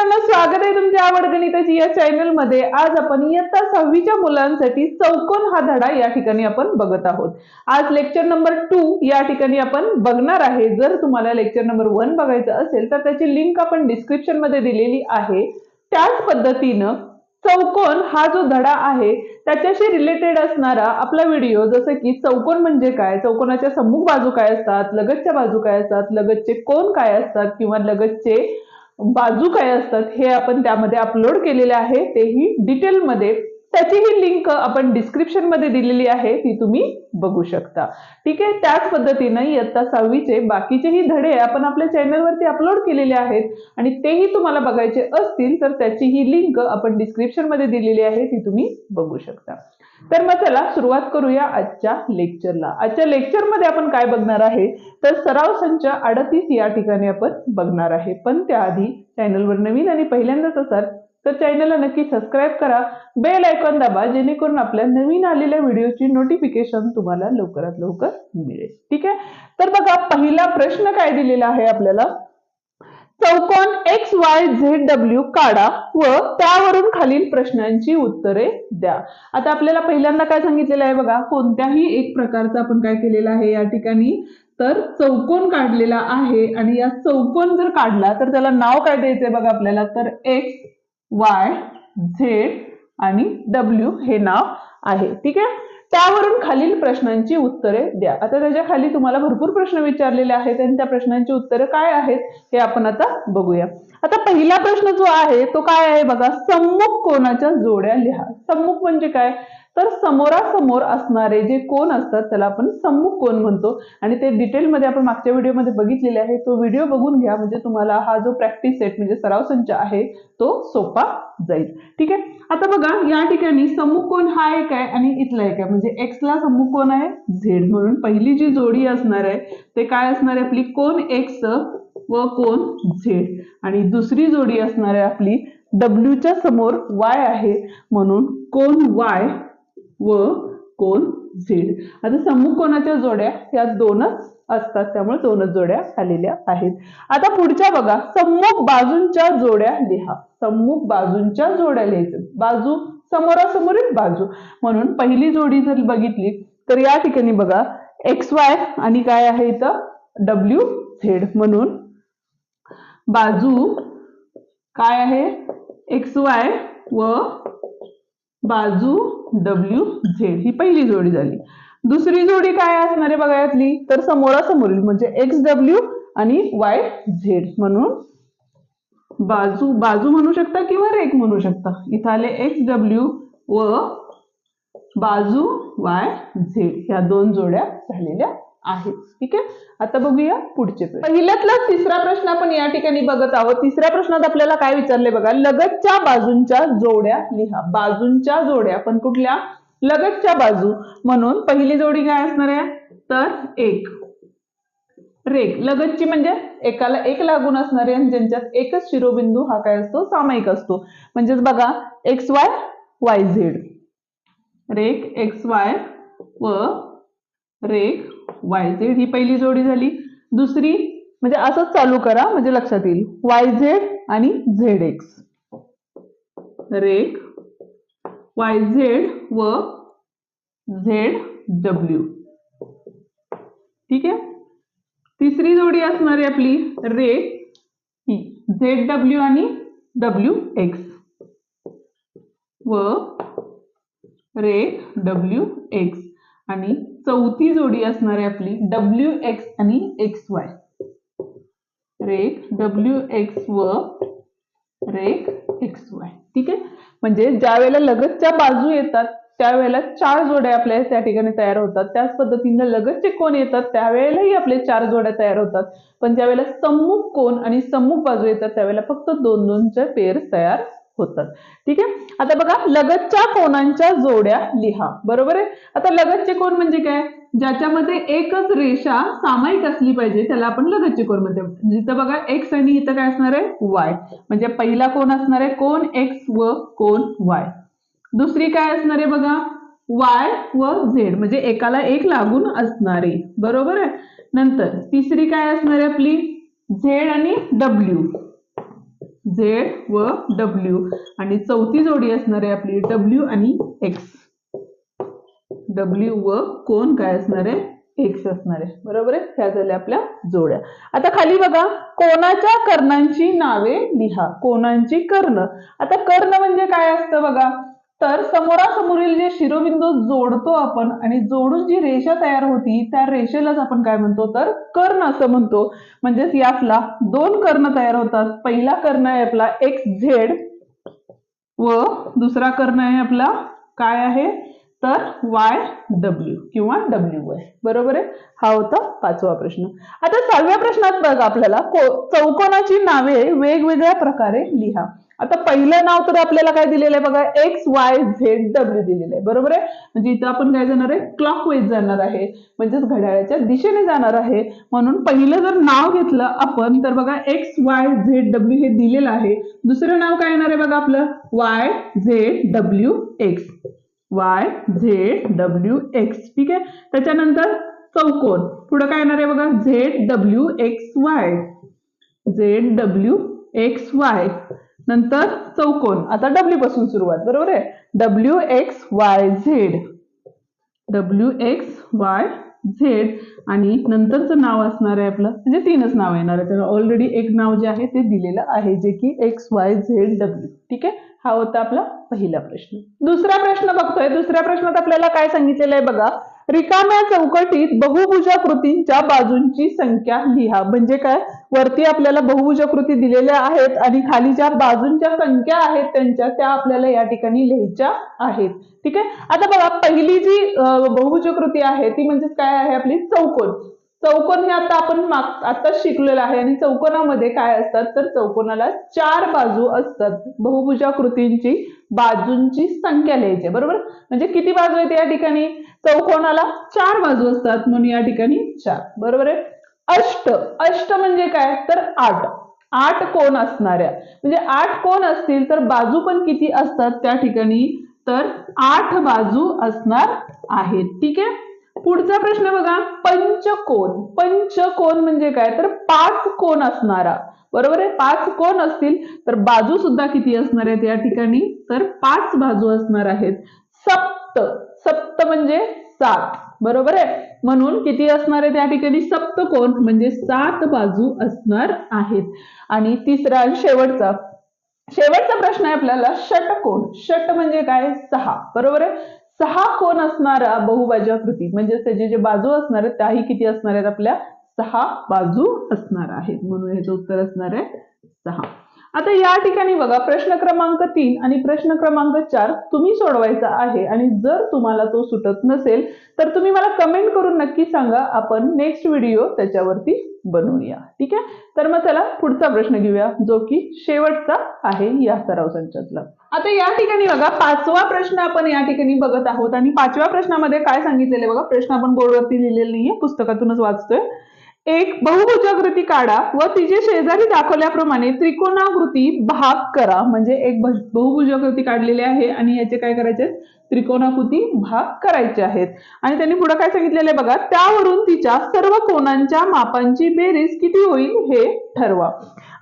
मित्रांनो स्वागत आहे तुमच्या आवड गणिताची या चॅनलमध्ये. आज आपण इयत्ता सहावीच्या मुलांसाठी चौकोन हा धडा या ठिकाणी आपण बघत आहोत. आज लेक्चर नंबर टू या ठिकाणी आपण बघणार आहे. जर तुम्हाला लेक्चर नंबर वन बघायचं असेल तर त्याची लिंक आपण डिस्क्रिप्शनमध्ये दिलेली आहे. त्याच पद्धतीनं चौकोन हा जो धडा आहे त्याच्याशी रिलेटेड असणारा आपला व्हिडिओ जसं की चौकोन म्हणजे काय? चौकोनाच्या सम्मुख बाजू काय असतात? लगतच्या बाजू काय असतात? लगतचे कोण काय असतात? किंवा लगतचे बाजू काय असतात हे आपण त्यामध्ये अपलोड केलेले आहे तेही डिटेलमध्ये त्याचीही लिंक आपण डिस्क्रिप्शनमध्ये दिलेली आहे ती तुम्ही बघू शकता. ठीक आहे त्याच पद्धतीनं इयत्ता सहावीचे बाकीचेही धडे आपण आपल्या चॅनलवरती अपलोड केलेले आहेत आणि तेही तुम्हाला बघायचे असतील तर त्याची ही लिंक आपण डिस्क्रिप्शनमध्ये दिलेली आहे ती तुम्ही बघू शकता. तर मग चला सुरुवात करूया आजच्या लेक्चरला आजच्या लेक्चरमध्ये आपण काय बघणार आहे? तर सराव संच अडतीस या ठिकाणी आपण बघणार आहे. पण त्याआधी चॅनलवर नवीन आणि पहिल्यांदाच असाल तर चॅनलला नक्की सबस्क्राईब करा. बेल आयकॉन दाबा जेणेकरून आपल्या नवीन आलेल्या व्हिडिओची नोटिफिकेशन तुम्हाला लवकरात लवकर मिळेल. ठीक आहे? तर बघा पहिला प्रश्न काय दिलेला आहे आपल्याला? चौकोन एक्स वाय झेड डब्ल्यू काढा व त्यावरून खालील प्रश्नांची उत्तरे द्या. आता आपल्याला पहिल्यांदा काय सांगितलेलं आहे बघा कोणत्याही एक प्रकारचं आपण काय केलेलं आहे या ठिकाणी? तर चौकोन काढलेला आहे आणि या चौकोन जर काढला तर त्याला नाव काय द्यायचंय बघा आपल्याला? तर एक्स वाय झेड आणि डब्ल्यू हे नाव आहे. ठीक आहे? त्यावरून खालील प्रश्नांची उत्तरे द्या. आता त्याच्याखाली तुम्हाला भरपूर प्रश्न विचारलेले आहेत आणि त्या प्रश्नांची उत्तरं काय आहेत हे आपण आता बघूया. आता पहिला प्रश्न जो आहे तो काय आहे बघा? सम्मुख कोणाच्या जोड्या लिहा. सम्मुख म्हणजे काय? तर समोरासमोर असणारे जे कोण असतात त्याला आपण सम्मुख कोण म्हणतो? आणि ते डिटेलमध्ये आपण मागच्या व्हिडिओमध्ये बघितलेले आहे. तो व्हिडिओ बघून घ्या. म्हणजे तुम्हाला हा जो प्रॅक्टिस सेट म्हणजे सराव संच आहे तो सोपा जाईल. ठीक आहे? आता बघा या ठिकाणी सम्मुख कोण हा एक आहे आणि इथला एक आहे. म्हणजे एक्सला सम्मुख कोण आहे? झेड म्हणून पहिली जी जोडी असणार आहे ते काय असणार आहे आपली? कोण एक्स व कोण झेड आणि दुसरी जोडी असणार आहे आपली डब्ल्यूच्या समोर वाय आहे. म्हणून कोण वाय व कोण झेड. आता समूह कोणाच्या जोड्या? या दोनच असतात. त्यामुळे दोनच जोड्या आलेल्या आहेत. आता पुढच्या बघा. सम्मुख बाजूंच्या जोड्या लिहा. सम्मुख बाजूंच्या जोड्या लिहायचं. बाजू समोरासमोरील बाजू. म्हणून पहिली जोडी जर बघितली तर या ठिकाणी बघा. एक्स वाय आणि काय आहे इथं? डब्ल्यू झेड म्हणून बाजू काय आहे? एक्स वाय व बाजू डब्ल्यू झेड ही पहिली जोडी झाली. दुसरी जोडी काय असणार आहे बघा यातली? तर समोरासमोरील म्हणजे एक्स डब्ल्यू आणि वाय झेड म्हणून बाजू बाजू म्हणू शकता किंवा रेक म्हणू शकता? इथं आले एक्स डब्ल्यू व बाजू वाय झेड ह्या दोन जोड्या झालेल्या आहे. ठीक आहे? आता बघूया पुढचे प्रश्न. पहिल्यातला तिसरा प्रश्न आपण या ठिकाणी बघत आहोत. तिसऱ्या प्रश्नात आपल्याला काय विचारले बघा? लगतच्या बाजूंच्या जोड्या लिहा. बाजूंच्या जोड्या पण कुठल्या? लगतच्या बाजू. म्हणून पहिली जोडी काय असणार आहे? तर एक. रेख. लगतची म्हणजे एकाला एक लागून असणारे आणि ज्यांच्यात एकच शिरोबिंदू हा काय असतो? सामायिक असतो. म्हणजेच बघा एक्स वाय वाय झेड रेख एक्स वाय व रेख वाय झेड ही पहिली जोडी झाली. दुसरी म्हणजे असंच चालू करा म्हणजे लक्षात येईल. वाय झेड आणि झेड एक्स रेख वाय झेड व झेड डब्ल्यू ठीक आहे? तिसरी जोडी असणार आहे आपली रे ही झेड डब्ल्यू आणि डब्ल्यू एक्स व रे डब्ल्यू एक्स आणि चौथी जोडी असणार आहे आपली डब्ल्यू एक्स आणि एक्स वाय रेक डब्ल्यू एक्स व रेक एक्स वाय ठीक आहे? म्हणजे ज्या वेळेला लगतच्या बाजू येतात त्यावेळेला चार जोड्या आपल्या त्या ठिकाणी तयार होतात. त्याच पद्धतीने लगतचे कोण येतात त्यावेळेलाही आपले चार जोड्या तयार होतात. पण ज्यावेळेला सम्मुख कोण आणि सम्मुख बाजू येतात त्यावेळेला फक्त दोन दोनच्या पेअर तयार होतात. ठीक आहे? आता बघा लगतच्या कोणांच्या जोड्या लिहा. बरोबर आहे? आता लगतचे कोण म्हणजे काय? ज्याच्यामध्ये एकच रेषा सामायिक असली पाहिजे त्याला आपण लगतचे कोण म्हणतो. जिथं बघा एक्स आणि इथं काय असणार आहे? वाय म्हणजे पहिला कोण असणार आहे कोण एक्स व कोण वाय दुसरी काय असणार आहे बघा? वाय व झेड म्हणजे एकाला एक लागून असणारे. बरोबर आहे? नंतर तिसरी काय असणार आहे आपली? झेड आणि डब्ल्यू झेड व डब्ल्यू. आणि चौथी जोडी असणार आहे आपली डब्ल्यू आणि एक्स डब्ल्यू व कोण काय असणार? आहे एक्स असणार. आहे बरोबर आहे? ह्या झाल्या आपल्या जोड्या. आता खाली बघा. कोणाच्या कर्णांची नावे लिहा. कोणांची कर्ण. आता कर्ण म्हणजे काय असतं बघा? तर समोरासमोरील जे शिरोबिंदू जोडतो आपण आणि जोडून जी रेषा तयार होती त्या रेषेलाच आपण काय म्हणतो? तर कर्ण असं म्हणतो. म्हणजेच यातला दोन कर्ण तयार होतात. पहिला कर्ण आहे आपला एक्स झेड व दुसरा कर्ण आहे आपला काय आहे? तर वाय डब्ल्यू किंवा डब्ल्यू वाय बरोबर आहे? हा होता पाचवा प्रश्न. आता सहाव्या प्रश्नात बघा आपल्याला चौकोनाची नावे वेगवेगळ्या प्रकारे लिहा. आता पहिलं नाव तर आपल्याला काय दिलेलं आहे बघा? एक्स वाय झेड डब्ल्यू दिलेलं आहे. बरोबर आहे? म्हणजे इथं आपण काय जाणार आहे? क्लॉक वाईज जाणार आहे. म्हणजेच घड्याळाच्या दिशेने जाणार आहे. म्हणून पहिलं जर नाव घेतलं आपण तर बघा एक्स वाय झेड डब्ल्यू हे दिलेलं आहे. दुसरं नाव काय येणार आहे बघा आपलं? Y Z W X Y Z W X ठीक आहे? त्याच्यानंतर चौकोन. पुढे काय येणार आहे बघा? Z W X Y. Z W X Y. नंतर चौकोन. आता डब्ल्यू पासून सुरुवात बरोबर आहे? W X Y Z. W X Y Z. आणि नंतरचं नाव असणार आहे आपलं म्हणजे तीनच नाव येणार आहे. तर ऑलरेडी एक नाव जे आहे ते दिलेलं आहे जे की एक्स वाय झेड डब्ल्यू. ठीक आहे? हा होता आपला पहिला प्रश्न. दुसरा प्रश्न बघतोय. दुसऱ्या प्रश्नात आपल्याला काय सांगितलेलं आहे बघा. रिकाम्या चौकटीत बहुभुजाकृतींच्या बाजूंची संख्या लिहा. म्हणजे काय? वरती आपल्याला बहुभुजाकृती दिलेल्या आहेत आणि खाली ज्या बाजूंच्या संख्या आहेत त्यांच्या त्या आपल्याला या ठिकाणी लिहायच्या आहेत. ठीक आहे? आता बघा पहिली जी अं, बहुभुजाकृती आहे ती म्हणजे काय आहे आपली? चौकोन. चौकोन हे आता आपण माग आता शिकलेलं आहे आणि चौकोनामध्ये काय असतात? तर चौकोनाला चार बाजू असतात. बहुभुजाकृतींची बाजूंची संख्या लिहायची आहे, बरोबर? म्हणजे किती बाजू आहेत या ठिकाणी? चौकोनाला चार बाजू असतात. म्हणून या ठिकाणी चार. बरोबर आहे? अष्ट. अष्ट म्हणजे काय? तर आठ. आठ कोण असणाऱ्या? म्हणजे आठ कोण असतील तर बाजू पण किती असतात त्या ठिकाणी? तर आठ बाजू असणार आहेत. ठीक आहे? पुढचा प्रश्न बघा. पंचकोन. पंचकोन म्हणजे काय? तर पाच कोण असणारा. बरोबर आहे? पाच कोण असतील तर बाजू सुद्धा किती असणार आहेत या ठिकाणी? तर पाच बाजू असणार आहेत. सप्त. सप्त म्हणजे सात. बरोबर आहे? म्हणून किती असणार आहे त्या ठिकाणी? सप्तकोन म्हणजे सात बाजू असणार आहेत. आणि तिसरा आणि शेवटचा. शेवटचा प्रश्न आहे आपल्याला षटकोण षट म्हणजे काय? सहा. बरोबर आहे? सहा कोण असणारा बहुबाजाकृती म्हणजे त्याचे जे बाजू असणार आहेत त्याही किती असणार आहेत आपल्या? सहा बाजू असणार आहेत. म्हणून ह्याचं उत्तर असणार आहे सहा. आता या ठिकाणी बघा प्रश्न क्रमांक तीन आणि प्रश्न क्रमांक चार तुम्ही सोडवायचा आहे. आणि जर तुम्हाला तो सुटत नसेल तर तुम्ही मला कमेंट करून नक्की सांगा. आपण नेक्स्ट व्हिडिओ त्याच्यावरती बनवूया. ठीक आहे? तर मग चला पुढचा प्रश्न घेऊया जो की शेवटचा आहे या सराव संचातला आता या ठिकाणी बघा पाचवा प्रश्न आपण या ठिकाणी बघत आहोत. आणि पाचव्या प्रश्नामध्ये काय सांगितलेले बघा? प्रश्न आपण बोर्डवरती लिहिलेला नाहीये पुस्तकातूनच वाचतोय. एक बहुभुजाकृती काढा व तिचे शेजारी दाखवल्याप्रमाणे त्रिकोणाकृती भाग करा. म्हणजे एक बहुभुजाकृती काढलेली आहे आणि याचे काय करायचे? त्रिकोणाकृती भाग करायचे आहेत. आणि त्यांनी पुढे काय सांगितलेलं आहे बघा? त्यावरून तिच्या सर्व कोणांच्या मापांची बेरीज किती होईल हे ठरवा.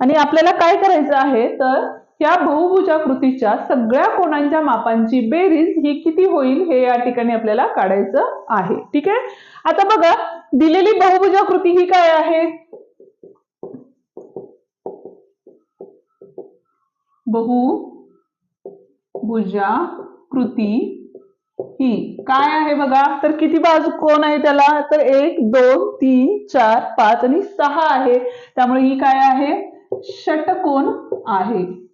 आणि आपल्याला काय करायचं आहे? तर या बहुभुजाकृतीच्या सगळ्या कोणांच्या मापांची बेरीज ही किती होईल हे या ठिकाणी आपल्याला काढायचं आहे. ठीक आहे? आता बघा दिलेली बहुभुजाकृती ही काय आहे? बहुभुजाकृती ही काय आहे बघा? तर किती बाजू कोण आहे त्याला? तर एक दोन तीन चार पाच आणि सहा आहे. त्यामुळे ही काय आहे? षटकोन आहे.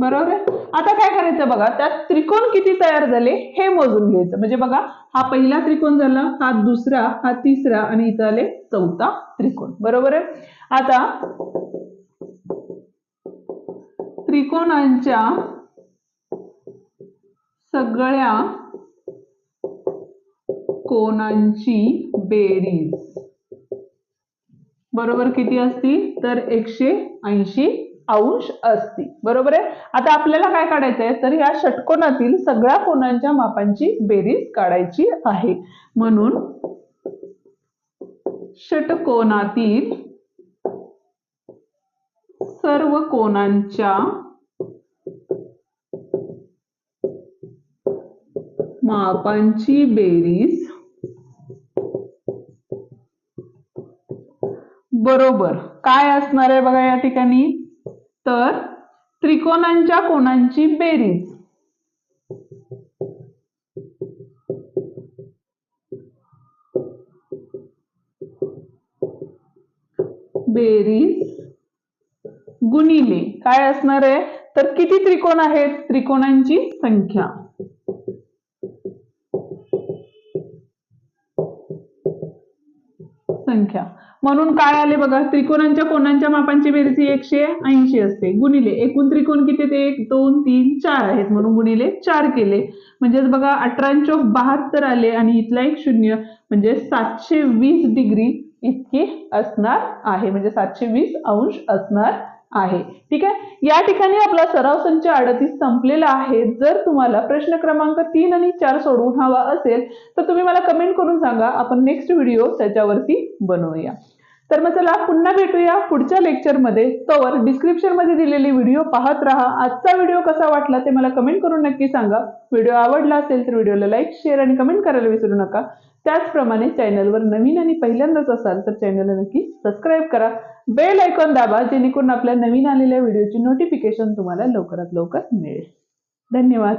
बरोबर आहे? आता काय करायचं बघा त्यात त्रिकोण किती तयार झाले हे मोजून घ्यायचं. म्हणजे बघा हा पहिला त्रिकोण झाला हा दुसरा हा तिसरा आणि इथं आले चौथा त्रिकोण. बरोबर आहे? आता त्रिकोणांच्या सगळ्या कोणांची बेरीज. बरोबर किती असती तर एकशे ऐंशी अंश असतील बरोबर आहे? आता आपल्याला काय काढायचं आहे? तर या षटकोनातील सगळ्या कोणांच्या मापांची बेरीज काढायची आहे. म्हणून षटकोनातील सर्व कोणांच्या मापांची बेरीज बरोबर. काय असणार आहे बघा या ठिकाणी? तर त्रिकोणांच्या कोणांची बेरीज? बेरीज गुणिले. काय असणार आहे? तर किती त्रिकोण आहेत? त्रिकोणांची संख्या. संख्या. म्हणून काय आले बघा? त्रिकोणांच्या कोणांच्या मापांची बेरीज एकशे ऐंशी असते. गुणिले एकूण त्रिकोण किती ते एक दोन तीन चार आहेत. म्हणून गुणिले चार केले. म्हणजेच बघा अठरा बहात्तर आले आणि इथला एक शून्य म्हणजे सातशे वीस डिग्री इतके असणार आहे. म्हणजे सातशे वीस अंश असणार आहे. ठीक आहे? या ठिकाणी आपला सराव संच अडतीस संपलेला आहे. जर तुम्हाला प्रश्न क्रमांक तीन आणि चार सोडवून हवा असेल तर तुम्ही मला कमेंट करून सांगा. आपण नेक्स्ट व्हिडिओ त्याच्यावरती बनवूया. तर मग चला पुन्हा भेटूया पुढच्या लेक्चरमध्ये तोवर डिस्क्रिप्शनमध्ये दिलेली व्हिडिओ पाहत राहा. आजचा व्हिडिओ कसा वाटला ते मला कमेंट करून नक्की सांगा. व्हिडिओ आवडला असेल तर व्हिडिओला लाईक शेअर आणि कमेंट करायला विसरू नका. त्याचप्रमाणे चॅनलवर नवीन आणि पहिल्यांदाच असाल तर चॅनलला नक्की सबस्क्राईब करा. बेल आयकॉन दाबा जेणेकरून आपल्या नवीन आलेल्या व्हिडिओची नोटिफिकेशन तुम्हाला लवकरात लवकर मिळेल. धन्यवाद.